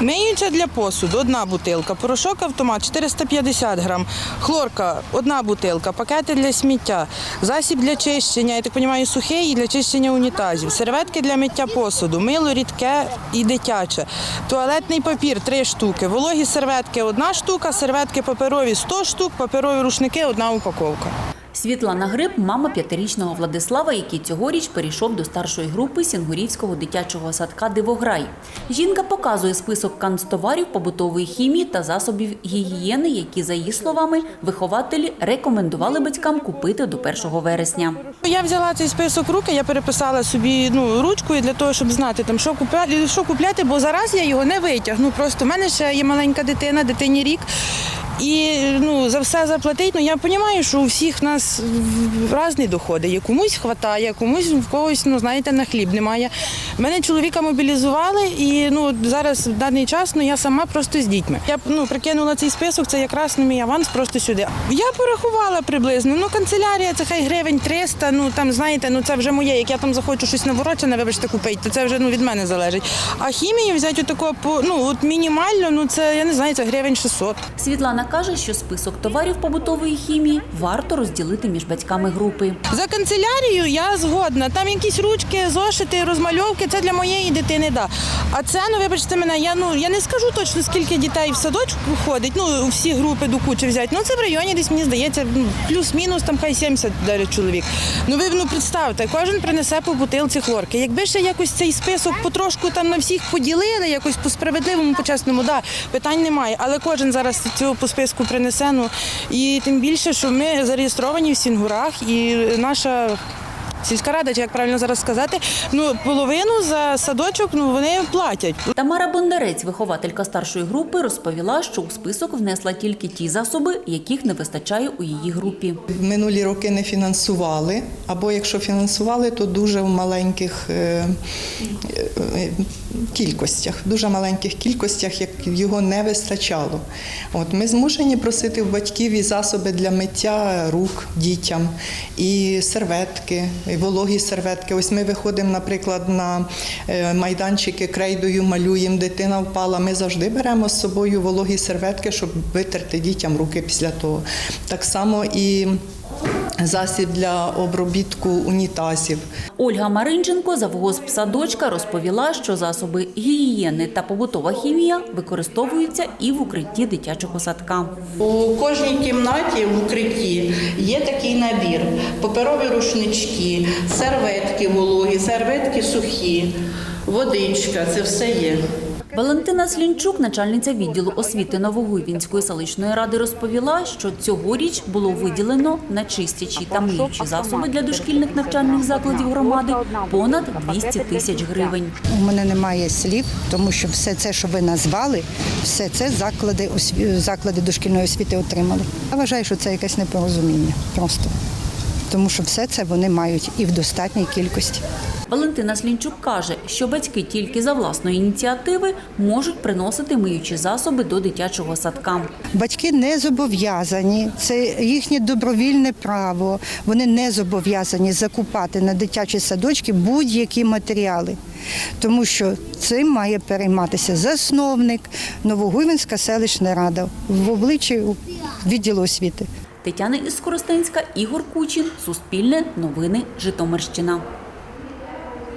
Миюча для посуду. Одна бутилка, порошок автомат 450 грам, хлорка одна бутилка, пакети для сміття, засіб для чищення, я так розумію, сухий і для чищення унітазів, серветки для миття посуду, мило рідке і дитяче, туалетний папір три штуки, вологі серветки одна штука, серветки паперові 100 штук, паперові рушники одна упаковка. Світлана Гриб – мама п'ятирічного Владислава, який цьогоріч перейшов до старшої групи Сінгурівського дитячого садка «Дивограй». Жінка показує список канцтоварів побутової хімії та засобів гігієни, які, за її словами, вихователі рекомендували батькам купити до 1 вересня. Я взяла цей список руки, я переписала собі ну, ручкою для того, щоб знати, там, що, купляти, що купляти, бо зараз я його не витягну. Просто в мене ще є маленька дитина, дитині рік. І ну, за все заплатить. Ну я розумію, що у всіх в нас різні доходи. Є комусь вистачає, комусь в когось, ну знаєте, на хліб немає. Мене чоловіка мобілізували, і ну зараз в даний час ну я сама просто з дітьми. Я ну прикинула цей список, це якраз на мій аванс просто сюди. Я порахувала приблизно. Ну канцелярія це хай гривень 300, Ну там знаєте, ну це вже моє. Як я там захочу щось наворочене, вибачте, купити, то це вже ну від мене залежить. А хімію взяти отако по ну от мінімально, ну це я не знаю, це гривень 600. Світлана каже, що список товарів побутової хімії варто розділити між батьками групи. За канцелярію я згодна. Там якісь ручки, зошити, розмальовки. Це для моєї дитини, да. А це, ну вибачте мене, я ну я не скажу точно скільки дітей в садочку ходить. Ну всі групи до кучі взяти. Ну це в районі десь мені здається, ну, плюс-мінус там хай 70 навіть чоловік. Ну ви ну представте, кожен принесе по бутилці хлорки. Якби ще якось цей список потрошку там на всіх поділили, якось по справедливому, по чесному, да, питань немає. Але кожен зараз цього по списку принесе. Ну і тим більше, що ми зареєстровані в Сінгурах, і наша. Сільська рада, чи як правильно зараз сказати, ну половину за садочок ну вони платять. Тамара Бондарець, вихователька старшої групи, розповіла, що у список внесла тільки ті засоби, яких не вистачає у її групі. Минулі роки не фінансували, або якщо фінансували, то дуже в маленьких е, е, кількостях, дуже маленьких кількостях, як його не вистачало. От ми змушені просити в батьків і засоби для миття рук дітям, і серветки, вологі серветки. Ось ми виходимо, наприклад, на е, майданчики крейдою, малюємо, дитина впала. Ми завжди беремо з собою вологі серветки, щоб витерти дітям руки після того. Так само і засіб для обробітку унітазів. Ольга Маринченко, завгосп садочка, розповіла, що засоби гігієни та побутова хімія використовуються і в укритті дитячого садка. У кожній кімнаті в укритті є такий набір: паперові рушнички, серветки вологі, серветки сухі, водичка це все є. Валентина Слінчук, начальниця відділу освіти Новогуйвінської селищної ради, розповіла, що цьогоріч було виділено на чистячі та миючі засоби для дошкільних навчальних закладів громади понад 200 тисяч гривень. У мене немає слів, тому що все це, що ви назвали, все це заклади заклади дошкільної освіти отримали. Я вважаю, що це якесь непорозуміння просто. Тому що все це вони мають і в достатній кількості. Валентина Слінчук каже, що батьки тільки за власної ініціативи можуть приносити миючі засоби до дитячого садка. Батьки не зобов'язані, це їхнє добровільне право. Вони не зобов'язані закупати на дитячі садочки будь-які матеріали, тому що цим має перейматися засновник Новогуйвинська селищна рада в обличчі відділу освіти. Тетяна Іскоростенська, Ігор Кучин, Суспільне, Новини, Житомирщина.